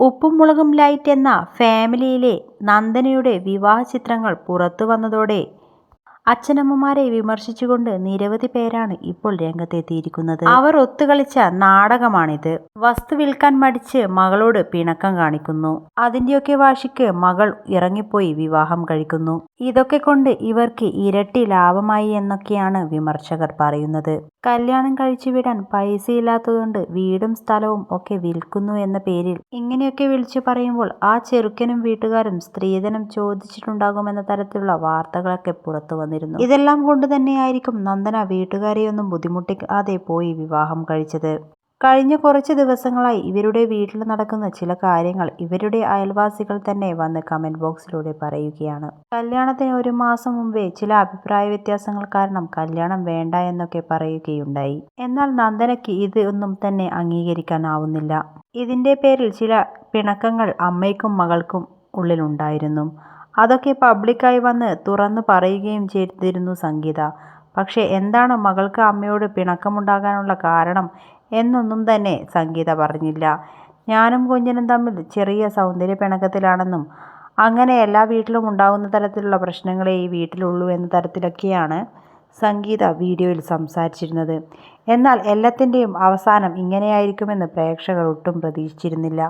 ഉപ്പും മുളകും ലൈറ്റ് എന്ന ഫാമിലിയിലെ നന്ദനയുടെ വിവാഹ ചിത്രങ്ങൾ പുറത്തു വന്നതോടെ അച്ഛനമ്മമാരെ വിമർശിച്ചുകൊണ്ട് നിരവധി പേരാണ് ഇപ്പോൾ രംഗത്തെത്തിയിരിക്കുന്നത്. അവർ ഒത്തുകളിച്ച നാടകമാണിത്. വസ്തു വിൽക്കാൻ മടിച്ച് മകളോട് പിണക്കം കാണിക്കുന്നു. അതിന്റെയൊക്കെ വാശിക്ക് മകൾ ഇറങ്ങിപ്പോയി വിവാഹം കഴിക്കുന്നു. ഇതൊക്കെ കൊണ്ട് ഇവർക്ക് ഇരട്ടി ലാഭമായി എന്നൊക്കെയാണ് വിമർശകർ പറയുന്നത്. കല്യാണം കഴിച്ചു വിടാൻ പൈസ ഇല്ലാത്തതുകൊണ്ട് വീടും സ്ഥലവും ഒക്കെ വിൽക്കുന്നു എന്ന പേരിൽ ഇങ്ങനെയൊക്കെ വിളിച്ചു പറയുമ്പോൾ ആ ചെറുക്കനും വീട്ടുകാരും സ്ത്രീധനം ചോദിച്ചിട്ടുണ്ടാകുമെന്ന തരത്തിലുള്ള വാർത്തകളൊക്കെ പുറത്തു വന്നിരുന്നു ഇതെല്ലാം കൊണ്ട് തന്നെയായിരിക്കും നന്ദന വീട്ടുകാരെയൊന്നും ബുദ്ധിമുട്ടിക്കാതെ പോയി വിവാഹം കഴിച്ചത്. കഴിഞ്ഞ കുറച്ച് ദിവസങ്ങളായി ഇവരുടെ വീട്ടിൽ നടക്കുന്ന ചില കാര്യങ്ങൾ ഇവരുടെ അയൽവാസികൾ തന്നെ വന്ന് കമന്റ് ബോക്സിലൂടെ പറയുകയാണ്. കല്യാണത്തിന് ഒരു മാസം മുമ്പേ ചില അഭിപ്രായ വ്യത്യാസങ്ങൾ കാരണം കല്യാണം വേണ്ട എന്നൊക്കെ പറയുകയുണ്ടായി. എന്നാൽ നന്ദനയ്ക്ക് ഇത് ഒന്നും തന്നെ അംഗീകരിക്കാനാവുന്നില്ല. ഇതിന്റെ പേരിൽ ചില പിണക്കങ്ങൾ അമ്മയ്ക്കും മകൾക്കും ഉള്ളിലുണ്ടായിരുന്നു. അതൊക്കെ പബ്ലിക്കായി വന്ന് തുറന്നു പറയുകയും ചെയ്തിരുന്നു സംഗീത. പക്ഷേ എന്താണ് മകൾക്ക് അമ്മയോട് പിണക്കമുണ്ടാകാനുള്ള കാരണം എന്നൊന്നും തന്നെ സംഗീത പറഞ്ഞില്ല. ഞാനും കുഞ്ഞനും തമ്മിൽ ചെറിയ സൗന്ദര്യ പിണക്കത്തിലാണെന്നും അങ്ങനെ എല്ലാ വീട്ടിലും ഉണ്ടാകുന്ന തരത്തിലുള്ള പ്രശ്നങ്ങളേ ഈ വീട്ടിലുള്ളൂ എന്ന തരത്തിലൊക്കെയാണ് സംഗീത വീഡിയോയിൽ സംസാരിച്ചിരുന്നത്. എന്നാൽ എല്ലാത്തിന്റെയും അവസാനം ഇങ്ങനെയായിരിക്കുമെന്ന് പ്രേക്ഷകർ ഒട്ടും പ്രതീക്ഷിച്ചിരുന്നില്ല.